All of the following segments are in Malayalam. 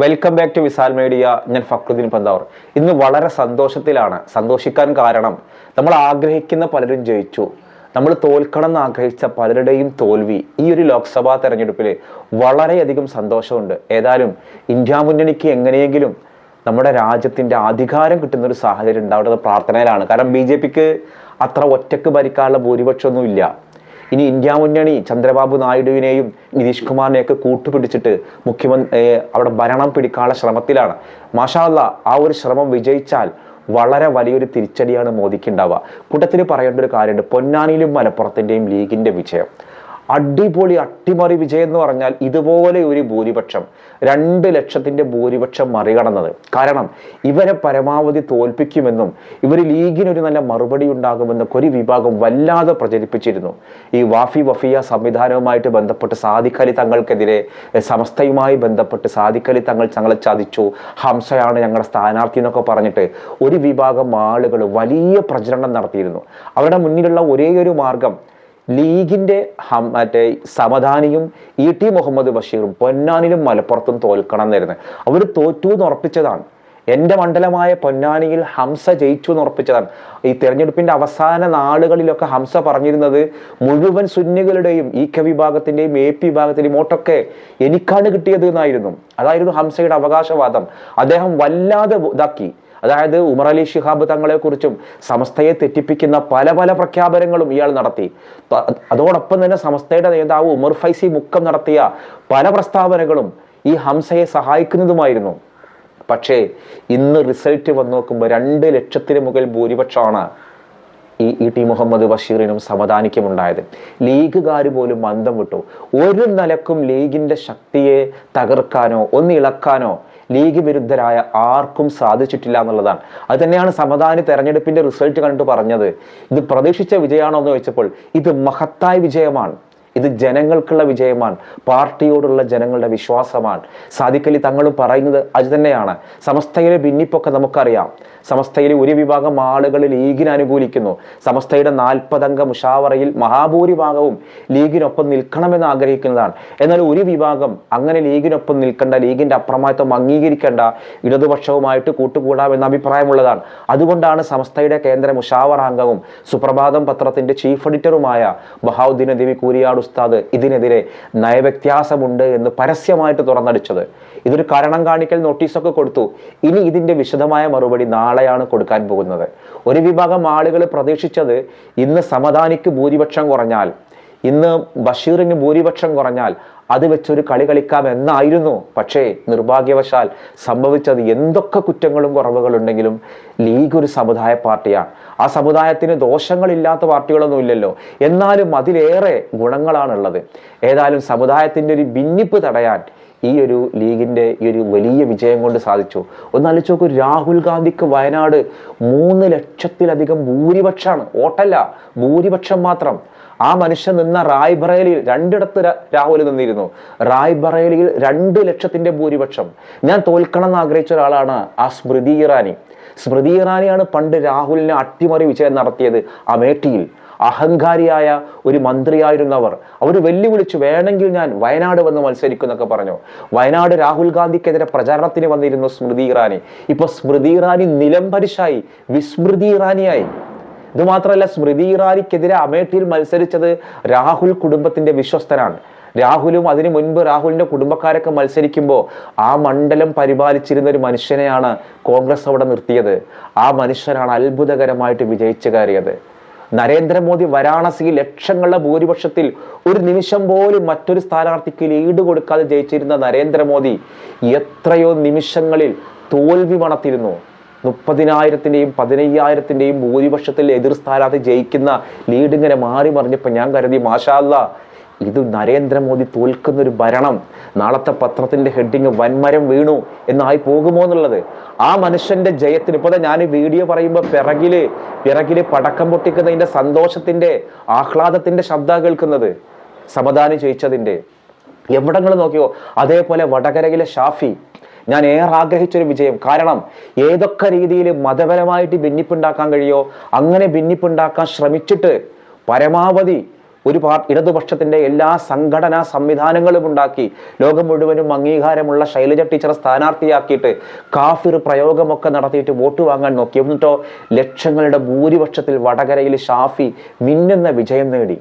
Welcome back to Visal media ഞാൻ ഫക്രുദ്ദീൻ പന്താവർ. ഇന്ന് വളരെ സന്തോഷത്തിലാണ്. സന്തോഷിക്കാൻ കാരണം നമ്മൾ ആഗ്രഹിക്കുന്ന പലരും ജയിച്ചു. നമ്മൾ തോൽക്കണം എന്ന് ആഗ്രഹിച്ച പലരുടെയും തോൽവി ഈ ഒരു ലോക്സഭാ തെരഞ്ഞെടുപ്പിൽ വളരെയധികം സന്തോഷമുണ്ട്. ഏതായാലും ഇന്ത്യ മുന്നണിക്ക് എങ്ങനെയെങ്കിലും നമ്മുടെ രാജ്യത്തിന്റെ അധികാരം കിട്ടുന്ന ഒരു സാഹചര്യം ഉണ്ടാവേണ്ടത് പ്രാർത്ഥനയിലാണ്. കാരണം ബി ജെ പിക്ക് അത്ര ഒറ്റയ്ക്ക് ഭരിക്കാനുള്ള ഭൂരിപക്ഷമൊന്നുമില്ല. ഇനി ഇന്ത്യ മുന്നണി ചന്ദ്രബാബു നായിഡുവിനെയും നിതീഷ് കുമാറിനെയൊക്കെ കൂട്ടുപിടിച്ചിട്ട് മുഖ്യമന്ത്രി അവിടെ ഭരണം പിടിക്കാനുള്ള ശ്രമത്തിലാണ്. മാഷാല്ല ആ ഒരു ശ്രമം വിജയിച്ചാൽ വളരെ വലിയൊരു തിരിച്ചടിയാണ് മോദിക്ക് ഉണ്ടാവുക. കൂട്ടത്തിൽ പറയേണ്ട ഒരു കാര്യമുണ്ട്. പൊന്നാനിയിലും മലപ്പുറത്തിന്റെയും ലീഗിന്റെ വിജയം. അടിപൊളി അട്ടിമറി വിജയം എന്ന് പറഞ്ഞാൽ ഇതുപോലെ ഒരു ഭൂരിപക്ഷം രണ്ട് ലക്ഷത്തിന്റെ ഭൂരിപക്ഷം മറികടന്നത്. കാരണം ഇവരെ പരമാവധി തോൽപ്പിക്കുമെന്നും ഇവർ ലീഗിനൊരു നല്ല മറുപടി ഉണ്ടാകുമെന്നൊക്കെ ഒരു വിഭാഗം വല്ലാതെ പ്രചരിപ്പിച്ചിരുന്നു. ഈ വാഫി വഫിയ സംവിധാനവുമായിട്ട് ബന്ധപ്പെട്ട് സാദിഖലി തങ്ങൾക്കെതിരെ സമസ്തയുമായി ബന്ധപ്പെട്ട് സാദിഖലി തങ്ങൾ ഞങ്ങളെ ചതിച്ചു. ഹംസയാണ് ഞങ്ങളുടെ സ്ഥാനാർത്ഥി എന്നൊക്കെ പറഞ്ഞിട്ട് ഒരു വിഭാഗം ആളുകൾ വലിയ പ്രചരണം നടത്തിയിരുന്നു. അവരുടെ മുന്നിലുള്ള ഒരേ ഒരു മാർഗം ലീഗിന്റെ ഹം- മറ്റേ സമധാനിയും ഇ ടി മുഹമ്മദ് ബഷീറും പൊന്നാനിലും മലപ്പുറത്തും തോൽക്കണം എന്നായിരുന്നു. അവർ തോറ്റു എന്ന് ഉറപ്പിച്ചതാണ്. എന്റെ മണ്ഡലമായ പൊന്നാനിയിൽ ഹംസ ജയിച്ചു എന്ന് ഉറപ്പിച്ചതാണ്. ഈ തെരഞ്ഞെടുപ്പിന്റെ അവസാന നാളുകളിലൊക്കെ ഹംസ പറഞ്ഞിരുന്നത് മുഴുവൻ സുന്നികളുടെയും ഈ കെ വിഭാഗത്തിന്റെയും എ പി വിഭാഗത്തിന്റെയും വോട്ടൊക്കെ എനിക്കാണ് കിട്ടിയത് എന്നായിരുന്നു. അതായിരുന്നു ഹംസയുടെ അവകാശവാദം. അദ്ദേഹം വല്ലാതെ ഇതാക്കി. അതായത് ഉമർ അലി ഷിഹാബ് തങ്ങളെക്കുറിച്ചും സമസ്തയെ തെറ്റിപ്പിക്കുന്ന പല പല പ്രഖ്യാപനങ്ങളും ഇയാൾ നടത്തി. അതോടൊപ്പം തന്നെ സമസ്തയുടെ നേതാവ് ഉമർ ഫൈസി മുക്കം നടത്തിയ പല പ്രസ്താവനകളും ഈ ഹംസയെ സഹായിക്കുന്നതുമായിരുന്നു. പക്ഷേ ഇന്ന് റിസൾട്ട് വന്ന് നോക്കുമ്പോൾ രണ്ട് ലക്ഷത്തിന് മുകളിൽ ഭൂരിപക്ഷമാണ് ഈ ഇ ടി മുഹമ്മദ് ബഷീറിനും സമദാനിക്കും ഉണ്ടായത് ലീഗുകാർ പോലും മന്ദം വിട്ടു. ഒരു നിലക്കും ലീഗിന്റെ ശക്തിയെ തകർക്കാനോ ഒന്ന് ഇളക്കാനോ ലീഗ് വിരുദ്ധരായ ആർക്കും സാധിച്ചിട്ടില്ല എന്നുള്ളതാണ്. അത് തന്നെയാണ് സമദാനി തെരഞ്ഞെടുപ്പിന്റെ റിസൾട്ട് കണ്ടിട്ട് പറഞ്ഞത്. ഇത് പ്രതീക്ഷിച്ച വിജയമാണോ എന്ന് ചോദിച്ചപ്പോൾ ഇത് മഹത്തായ വിജയമാണ്. ഇത് ജനങ്ങൾക്കുള്ള വിജയമാണ്. പാർട്ടിയോടുള്ള ജനങ്ങളുടെ വിശ്വാസമാണ്. സാദിഖലി തങ്ങളും പറയുന്നത് അത് തന്നെയാണ്. സമസ്തയിലെ ഭിന്നിപ്പൊക്കെ നമുക്കറിയാം. സമസ്തയിലെ ഒരു വിഭാഗം ആളുകൾ ലീഗിനെ അനുകൂലിക്കുന്നു. സമസ്തയുടെ നാൽപ്പതംഗ മുഷാവറയിൽ മഹാഭൂരിഭാഗവും ലീഗിനൊപ്പം നിൽക്കണമെന്ന് ആഗ്രഹിക്കുന്നതാണ്. എന്നാൽ ഒരു വിഭാഗം അങ്ങനെ ലീഗിനൊപ്പം നിൽക്കേണ്ട ലീഗിന്റെ അപ്രമാദിത്വം അംഗീകരിക്കേണ്ട ഇടതുപക്ഷവുമായിട്ട് കൂട്ടുകൂടാമെന്ന അഭിപ്രായമുള്ളതാണ്. അതുകൊണ്ടാണ് സമസ്തയുടെ കേന്ദ്ര മുഷാവറ അംഗവും സുപ്രഭാതം പത്രത്തിന്റെ ചീഫ് എഡിറ്ററുമായ ബഹാവുദ്ദീൻ ദേവി കൂരിയാട് ഉസ്താദ് ഇതിനെതിരെ നയവ്യത്യാസമുണ്ട് എന്ന് പരസ്യമായിട്ട് തുറന്നടിച്ചത്. ഇതൊരു കാരണം കാണിക്കൽ നോട്ടീസൊക്കെ കൊടുത്തു. ഇനി ഇതിന്റെ വിശദമായ മറുപടി നാളെയാണ് കൊടുക്കാൻ പോകുന്നത്. ഒരു വിഭാഗം ആളുകൾ പ്രതീക്ഷിച്ചത് ഇന്ന് സമദാനിക്ക് ഭൂരിപക്ഷം കുറഞ്ഞാൽ ഇന്ന് ബഷീറിന് ഭൂരിപക്ഷം കുറഞ്ഞാൽ അത് വെച്ചൊരു കളി കളിക്കാം എന്നായിരുന്നു. പക്ഷേ നിർഭാഗ്യവശാൽ സംഭവിച്ചത് എന്തൊക്കെ കുറ്റങ്ങളും കുറവുകളുണ്ടെങ്കിലും ലീഗ് ഒരു സമുദായ പാർട്ടിയാണ്. ആ സമുദായത്തിന് ദോഷങ്ങളില്ലാത്ത പാർട്ടികളൊന്നും ഇല്ലല്ലോ. എന്നാലും അതിലേറെ ഗുണങ്ങളാണുള്ളത്. ഏതായാലും സമുദായത്തിന്റെ ഒരു ഭിന്നിപ്പ് തടയാൻ ഈ ഒരു ലീഗിന്റെ ഈ ഒരു വലിയ വിജയം കൊണ്ട് സാധിച്ചു. ഒന്ന് നോക്കൂ രാഹുൽ ഗാന്ധിക്ക് വയനാട് മൂന്ന് ലക്ഷത്തിലധികം ഭൂരിപക്ഷമാണ്. വോട്ടല്ല ഭൂരിപക്ഷം മാത്രം. ആ മനുഷ്യൻ നിന്ന റായ്ബറേലിയിൽ രണ്ടിടത്ത് രാഹുൽ നിന്നിരുന്നു. റായ്ബറേലിയിൽ രണ്ട് ലക്ഷത്തിന്റെ ഭൂരിപക്ഷം. ഞാൻ തോൽക്കണം എന്ന് ആഗ്രഹിച്ച ഒരാളാണ് ആ സ്മൃതി ഇറാനി. സ്മൃതി ഇറാനിയാണ് പണ്ട് രാഹുലിനെ അട്ടിമറി വിജയം നടത്തിയത്. അമേഠിയിൽ അഹങ്കാരിയായ ഒരു മന്ത്രിയായിരുന്നവർ. അവർ വെല്ലുവിളിച്ചു വേണമെങ്കിൽ ഞാൻ വയനാട് വന്ന് മത്സരിക്കും എന്നൊക്കെ പറഞ്ഞു. വയനാട് രാഹുൽ ഗാന്ധിക്കെതിരെ പ്രചാരണത്തിന് വന്നിരുന്നു സ്മൃതി ഇറാനി. ഇപ്പൊ സ്മൃതി ഇറാനി നിലംപരിശായി വിസ്മൃതി ഇറാനിയായി. ഇത് മാത്രമല്ല സ്മൃതി ഇറാനിക്കെതിരെ അമേഠിയിൽ മത്സരിച്ചത് രാഹുൽ കുടുംബത്തിന്റെ വിശ്വസ്തനാണ്. രാഹുലും അതിനു മുൻപ് രാഹുലിന്റെ കുടുംബക്കാരൊക്കെ മത്സരിക്കുമ്പോൾ ആ മണ്ഡലം പരിപാലിച്ചിരുന്ന ഒരു മനുഷ്യനെയാണ് കോൺഗ്രസ് അവിടെ നിർത്തിയത്. ആ മനുഷ്യനാണ് അത്ഭുതകരമായിട്ട് വിജയിച്ചു കയറിയത് നരേന്ദ്രമോദി വാരാണസിയിൽ ലക്ഷങ്ങളുടെ ഭൂരിപക്ഷത്തിൽ ഒരു നിമിഷം പോലും മറ്റൊരു സ്ഥാനാർത്ഥിക്ക് ലീഡ് കൊടുക്കാതെ ജയിച്ചിരുന്ന നരേന്ദ്രമോദി എത്രയോ നിമിഷങ്ങളിൽ തോൽവി മണത്തിരുന്നു. മുപ്പതിനായിരത്തിന്റെയും പതിനയ്യായിരത്തിന്റെയും ഭൂരിപക്ഷത്തിൽ എതിർ സ്ഥാനാർത്ഥി ജയിക്കുന്ന ലീഡ് ഇങ്ങനെ മാറി മറിഞ്ഞപ്പോൾ ഞാൻ കരുതി മാഷാല്ല ഇത് നരേന്ദ്രമോദി തോൽക്കുന്ന ഒരു ഭരണം. നാളത്തെ പത്രത്തിന്റെ ഹെഡിങ് വൻമരം വീണു എന്നായി പോകുമോ എന്നുള്ളത്. ആ മനുഷ്യന്റെ ജയത്തിന് ഇപ്പോൾ ഞാൻ വീഡിയോ പറയുമ്പോൾ പിറകിൽ പിറകിൽ പടക്കം പൊട്ടിക്കുന്നതിന്റെ സന്തോഷത്തിന്റെ ആഹ്ലാദത്തിന്റെ ശബ്ദ കേൾക്കുന്നത് സമദാനി ജയിച്ചതിന്റെ എവിടങ്ങൾ നോക്കിയോ അതേപോലെ വടകരയിലെ ഷാഫി. ഞാൻ ഏറെ ആഗ്രഹിച്ചൊരു വിജയം. കാരണം ഏതൊക്കെ രീതിയിൽ മതപരമായിട്ട് ഭിന്നിപ്പുണ്ടാക്കാൻ കഴിയോ അങ്ങനെ ഭിന്നിപ്പുണ്ടാക്കാൻ ശ്രമിച്ചിട്ട് പരമാവധി ഒരു പാർട്ടി ഇടതുപക്ഷത്തിന്റെ എല്ലാ സംഘടനാ സംവിധാനങ്ങളും ഉണ്ടാക്കി ലോകം മുഴുവനും അംഗീകാരമുള്ള ശൈലജ ടീച്ചറെ സ്ഥാനാർത്ഥിയാക്കിയിട്ട് കാഫിർ പ്രയോഗമൊക്കെ നടത്തിയിട്ട് വോട്ട് വാങ്ങാൻ നോക്കി. എന്നിട്ടോ ലക്ഷങ്ങളുടെ ഭൂരിപക്ഷത്തിൽ വടകരയിൽ ഷാഫി മിന്നുന്ന വിജയം നേടി.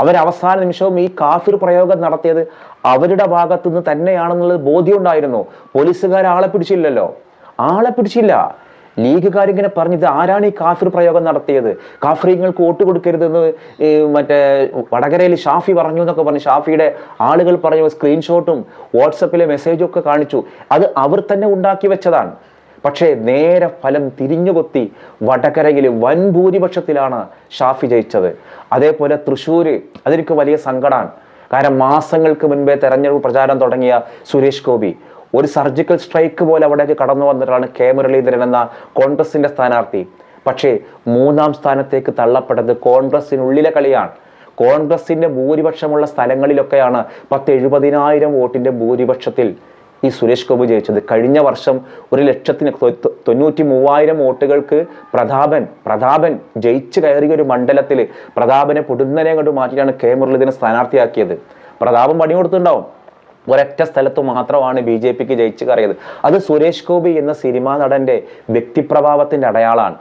അവസാന നിമിഷവും ഈ കാഫിർ പ്രയോഗം നടത്തിയത് അവരുടെ ഭാഗത്തുനിന്ന് തന്നെയാണെന്നുള്ളത് ബോധ്യമുണ്ടായിരുന്നു പോലീസുകാർ ആളെ പിടിച്ചില്ലല്ലോ. ആളെ പിടിച്ചില്ല. ലീഗുകാരിങ്ങനെ പറഞ്ഞത് ആരാണ് ഈ കാഫിർ പ്രയോഗം നടത്തിയത്? കാഫ്രീങ്ങൾക്ക് വോട്ട് കൊടുക്കരുതെന്ന് മറ്റേ വടകരയിൽ ഷാഫി പറഞ്ഞു എന്നൊക്കെ പറഞ്ഞു ഷാഫിയുടെ ആളുകൾ പറഞ്ഞു സ്ക്രീൻഷോട്ടും വാട്സപ്പിലെ മെസ്സേജും ഒക്കെ കാണിച്ചു. അത് അവർ തന്നെ ഉണ്ടാക്കി വെച്ചതാണ്. പക്ഷേ നേരെ ഫലം തിരിഞ്ഞുകൊത്തി വടകരയിൽ വൻ ഭൂരിപക്ഷത്തിലാണ് ഷാഫി ജയിച്ചത്. അതേപോലെ തൃശ്ശൂർ അതെനിക്ക് വലിയ സങ്കടമാണ് കാരണം മാസങ്ങൾക്ക് മുൻപേ തെരഞ്ഞെടുപ്പ് പ്രചാരണം തുടങ്ങിയ സുരേഷ് ഗോപി. ഒരു സർജിക്കൽ സ്ട്രൈക്ക് പോലെ അവിടേക്ക് കടന്നു വന്നിട്ടാണ് കെ മുരളീധരൻ എന്ന കോൺഗ്രസിന്റെ സ്ഥാനാർത്ഥി. പക്ഷേ മൂന്നാം സ്ഥാനത്തേക്ക് തള്ളപ്പെട്ടത് കോൺഗ്രസിനുള്ളിലെ കളിയാണ്. കോൺഗ്രസിന്റെ ഭൂരിപക്ഷമുള്ള സ്ഥലങ്ങളിലൊക്കെയാണ് പത്ത് എഴുപതിനായിരം വോട്ടിന്റെ ഭൂരിപക്ഷത്തിൽ ഈ സുരേഷ് ഗോപി ജയിച്ചത്. കഴിഞ്ഞ വർഷം ഒരു ലക്ഷത്തിന് തൊണ്ണൂറ്റി മൂവായിരം വോട്ടുകൾക്ക് പ്രതാപൻ പ്രതാപൻ ജയിച്ചു കയറിയ ഒരു മണ്ഡലത്തിൽ പ്രതാപനെ പൊടുന്നനെ കൊണ്ട് മാറ്റിയാണ് കെ മുരളീധരനെ സ്ഥാനാർത്ഥിയാക്കിയത്. പ്രതാപം പണി കൊടുത്തിട്ടുണ്ടാവും. ഒരൊറ്റ സ്ഥലത്ത് മാത്രമാണ് ബി ജെ പിക്ക് ജയിച്ചു കയറിയത് അത് സുരേഷ് ഗോപി എന്ന സിനിമാ നടന്റെ വ്യക്തിപ്രഭാവത്തിന്റെ അടയാളമാണ്.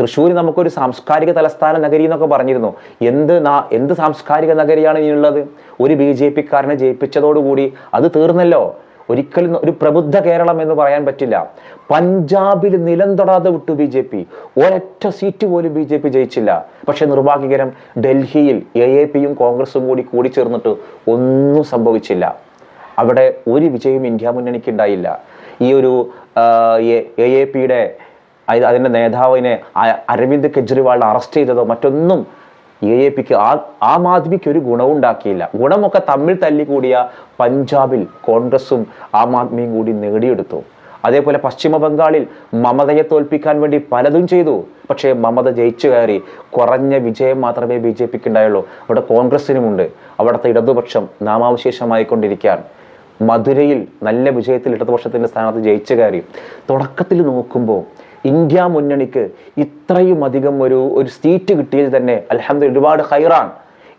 തൃശ്ശൂർ നമുക്കൊരു സാംസ്കാരിക തലസ്ഥാന നഗരി എന്നൊക്കെ പറഞ്ഞിരുന്നു. എന്ത് നാ- എന്ത് സാംസ്കാരിക നഗരിയാണ് ഇനിയുള്ളത് ഒരു ബി ജെ പിക്കാരനെ ജയിപ്പിച്ചതോടുകൂടി അത് തീർന്നല്ലോ. ഒരിക്കലും ഒരു പ്രബുദ്ധ കേരളം എന്ന് പറയാൻ പറ്റില്ല. പഞ്ചാബിൽ നിലം തൊടാതെ വിട്ടു ബി ജെ പി. ഒരൊറ്റ സീറ്റ് പോലും ബി ജെ പി ജയിച്ചില്ല. പക്ഷേ നിർഭാഗ്യകരം ഡൽഹിയിൽ എ എ പിയും കോൺഗ്രസും കൂടി കൂടിച്ചേർന്നിട്ട് ഒന്നും സംഭവിച്ചില്ല. അവിടെ ഒരു വിജയം ഇന്ത്യ മുന്നണിക്ക് ഉണ്ടായില്ല ഈ ഒരു എ എ പിയുടെ അതിന്റെ നേതാവിനെ അരവിന്ദ് കെജ്രിവാൾ അറസ്റ്റ് ചെയ്തതോ മറ്റൊന്നും എ എ പിക്ക് ആ ആം ആദ്മിക്ക് ഒരു ഗുണവും ഉണ്ടാക്കിയില്ല. ഗുണമൊക്കെ തമ്മിൽ തല്ലിക്കൂടിയ പഞ്ചാബിൽ കോൺഗ്രസും ആം ആദ്മിയും കൂടി നേടിയെടുത്തു. അതേപോലെ പശ്ചിമ ബംഗാളിൽ മമതയെ തോൽപ്പിക്കാൻ വേണ്ടി പലതും ചെയ്തു. പക്ഷേ മമത ജയിച്ചു കയറി. കുറഞ്ഞ വിജയം മാത്രമേ ബി ജെ പിക്ക് ഉണ്ടായുള്ളൂ. അവിടെ കോൺഗ്രസിനുമുണ്ട്. അവിടുത്തെ ഇടതുപക്ഷം നാമാവശേഷമായിക്കൊണ്ടിരിക്കുകയാണ്. മധുരയിൽ നല്ല വിജയത്തിൽ ഇടതുപക്ഷത്തിന്റെ സ്ഥാനത്ത് ജയിച്ച കാര്യം തുടക്കത്തിൽ നോക്കുമ്പോൾ ഇന്ത്യ മുന്നണിക്ക് ഇത്രയും അധികം ഒരു ഒരു സീറ്റ് കിട്ടിയത് തന്നെ അലഹമ്മദ് ഒരുപാട് ഹൈറാണ്.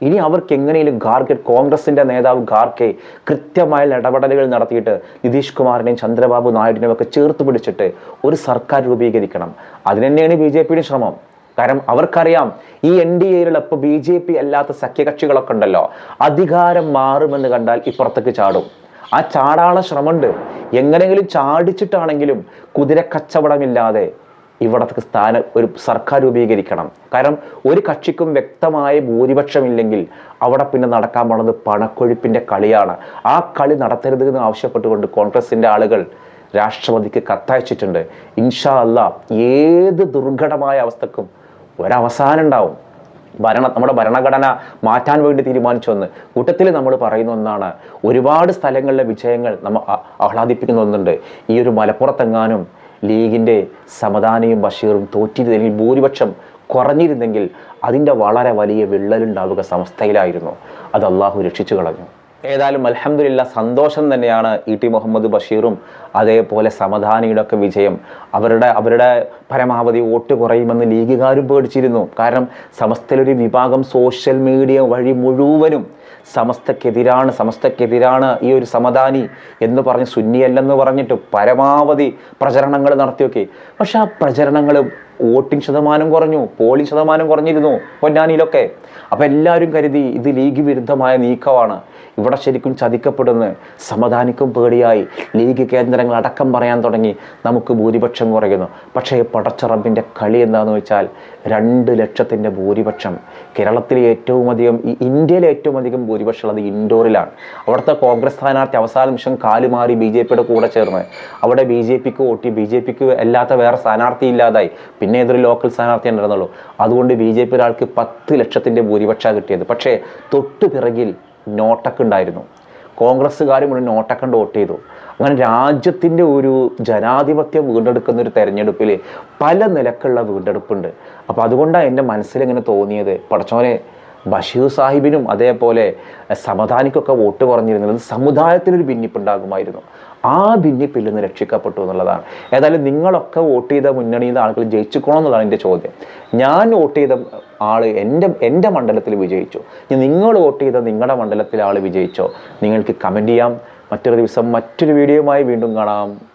ഇനി അവർക്ക് എങ്ങനെയും ഖാർഗെ കോൺഗ്രസിന്റെ നേതാവ് ഖാർഗെ കൃത്യമായ ഇടപെടലുകൾ നടത്തിയിട്ട് നിതീഷ് കുമാറിനെയും ചന്ദ്രബാബു നായിഡുവിനെയും ഒക്കെ ചേർത്ത് പിടിച്ചിട്ട് ഒരു സർക്കാർ രൂപീകരിക്കണം. അതിന് ബി ജെ പിയുടെ ശ്രമം. കാരണം അവർക്കറിയാം ഈ എൻ ഡി എയിലുള്ള ബി ജെ പി അല്ലാത്ത സഖ്യകക്ഷികളൊക്കെ ഉണ്ടല്ലോ അധികാരം മാറുമെന്ന് കണ്ടാൽ ഇപ്പുറത്തേക്ക് ചാടും. ആ ചാടാനുള്ള ശ്രമമുണ്ട്. എങ്ങനെയെങ്കിലും ചാടിച്ചിട്ടാണെങ്കിലും കുതിര കച്ചവടമില്ലാതെ ഇവിടത്തേക്ക് സ്ഥാനം ഒരു സർക്കാർ രൂപീകരിക്കണം. കാരണം ഒരു കക്ഷിക്കും വ്യക്തമായ ഭൂരിപക്ഷമില്ലെങ്കിൽ അവിടെ പിന്നെ നടക്കാൻ പോണത് പണക്കൊഴുപ്പിന്റെ കളിയാണ്. ആ കളി നടത്തരുത് എന്ന് ആവശ്യപ്പെട്ടുകൊണ്ട് കോൺഗ്രസിന്റെ ആളുകൾ രാഷ്ട്രപതിക്ക് കത്തയച്ചിട്ടുണ്ട്. ഇൻഷാ അല്ല ഏത് ദുർഘടമായ അവസ്ഥക്കും ഒരവസാനം ഉണ്ടാവും. ഭരണ നമ്മുടെ ഭരണഘടന മാറ്റാൻ വേണ്ടി തീരുമാനിച്ചു വന്ന് കൂട്ടത്തിൽ നമ്മൾ പറയുന്ന ഒന്നാണ് ഒരുപാട് സ്ഥലങ്ങളിലെ വിജയങ്ങൾ നമ്മൾ ആഹ്ലാദിപ്പിക്കുന്ന ഒന്നുണ്ട്. ഈ ഒരു മലപ്പുറത്തെങ്ങാനും ലീഗിന്റെ സമദാനയും ബഷീറും തോറ്റിരുന്നെങ്കിൽ ഭൂരിപക്ഷം കുറഞ്ഞിരുന്നെങ്കിൽ അതിന്റെ വളരെ വലിയ വിള്ളലുണ്ടാവുക സംസ്ഥയിലായിരുന്നു അത് അള്ളാഹു രക്ഷിച്ചു കളഞ്ഞു ഏതായാലും അലഹമില്ല സന്തോഷം തന്നെയാണ് ഇ ടി മുഹമ്മദ് ബഷീറും അതേപോലെ സമധാനിയുടെ ഒക്കെ വിജയം. അവരുടെ അവരുടെ പരമാവധി വോട്ട് കുറയുമെന്ന് ലീഗുകാരും പേടിച്ചിരുന്നു. കാരണം സമസ്തയിലൊരു വിഭാഗം സോഷ്യൽ മീഡിയ വഴി മുഴുവനും സമസ്തക്കെതിരാണ് സമസ്തക്കെതിരാണ് ഈ ഒരു സമദാനി എന്ന് പറഞ്ഞ് സുന്നിയല്ലെന്ന് പറഞ്ഞിട്ട് പരമാവധി പ്രചരണങ്ങൾ നടത്തിയൊക്കെ. പക്ഷെ ആ പ്രചരണങ്ങൾ വോട്ടിംഗ് ശതമാനം കുറഞ്ഞു പോളിംഗ് ശതമാനം കുറഞ്ഞിരുന്നു പൊന്നാനിയിലൊക്കെ. അപ്പോൾ എല്ലാവരും കരുതി ഇത് ലീഗ് വിരുദ്ധമായ നീക്കമാണ്. ഇവിടെ ശരിക്കും ചതിക്കപ്പെടുന്ന. സമാധാനിക്കും പേടിയായി. ലീഗ് കേന്ദ്രങ്ങൾ അടക്കം പറയാൻ തുടങ്ങി. നമുക്ക് ഭൂരിപക്ഷം കുറയുന്നു. പക്ഷേ പടച്ചറമ്പിന്റെ കളി എന്താണെന്ന് വെച്ചാൽ രണ്ട് ലക്ഷത്തിന്റെ ഭൂരിപക്ഷം. കേരളത്തിലെ ഏറ്റവും അധികം ഈ ഇന്ത്യയിലെ ഏറ്റവും അധികം ഭൂരിപക്ഷം ഉള്ളത് ഇൻഡോറിലാണ്. അവിടുത്തെ കോൺഗ്രസ് സ്ഥാനാർത്ഥി അവസാന നിമിഷം കാലുമാറി ബി ജെ പിയുടെ കൂടെ ചേർന്ന്. അവിടെ ബി ജെ പിക്ക് വോട്ടി ബി ജെ പിക്ക് അല്ലാത്ത വേറെ സ്ഥാനാർത്ഥി ഇല്ലാതായി. പിന്നെ ഏതൊരു ലോക്കൽ സ്ഥാനാർത്ഥി ഉണ്ടായിരുന്നുള്ളൂ അതുകൊണ്ട് ബി ജെ പി ഒരാൾക്ക് പത്ത് ലക്ഷത്തിന്റെ ഭൂരിപക്ഷ കിട്ടിയത്. പക്ഷേ തൊട്ടു പിറകിൽ നോട്ടൊക്കെ ഉണ്ടായിരുന്നു. കോൺഗ്രസ്സുകാരും ഒരു നോട്ടൊക്കെ കൊണ്ട് വോട്ട് ചെയ്തു. അങ്ങനെ രാജ്യത്തിന്റെ ഒരു ജനാധിപത്യം വീണ്ടെടുക്കുന്ന ഒരു തെരഞ്ഞെടുപ്പിൽ പല നിലക്കുള്ള വീണ്ടെടുപ്പുണ്ട്. അപ്പോൾ അതുകൊണ്ടാണ് എന്റെ മനസ്സിൽ ഇങ്ങനെ തോന്നിയത്. പടച്ചോനെ ബഷീർ സാഹിബിനും അതേപോലെ സമദാനിക്കൊക്കെ വോട്ട് കുറഞ്ഞിരുന്നത് സമുദായത്തിനൊരു ഭിന്നിപ്പുണ്ടാകുമായിരുന്നു. ആ ഭിന്നിപ്പിൽ നിന്ന് രക്ഷിക്കപ്പെട്ടു എന്നുള്ളതാണ്. ഏതായാലും നിങ്ങളൊക്കെ വോട്ട് ചെയ്ത മുന്നണിയിൽ ആളുകൾ ജയിച്ചുക്കോണം എന്നുള്ളതാണ് എന്റെ ചോദ്യം. ഞാൻ വോട്ട് ചെയ്ത ആൾ എന്റെ എന്റെ മണ്ഡലത്തിൽ വിജയിച്ചു. നിങ്ങൾ വോട്ട് ചെയ്ത നിങ്ങളുടെ മണ്ഡലത്തിലെ ആൾ വിജയിച്ചോ? നിങ്ങൾക്ക് കമന്റ് ചെയ്യാം. മറ്റൊരു ദിവസം മറ്റൊരു വീഡിയോയുമായി വീണ്ടും കാണാം.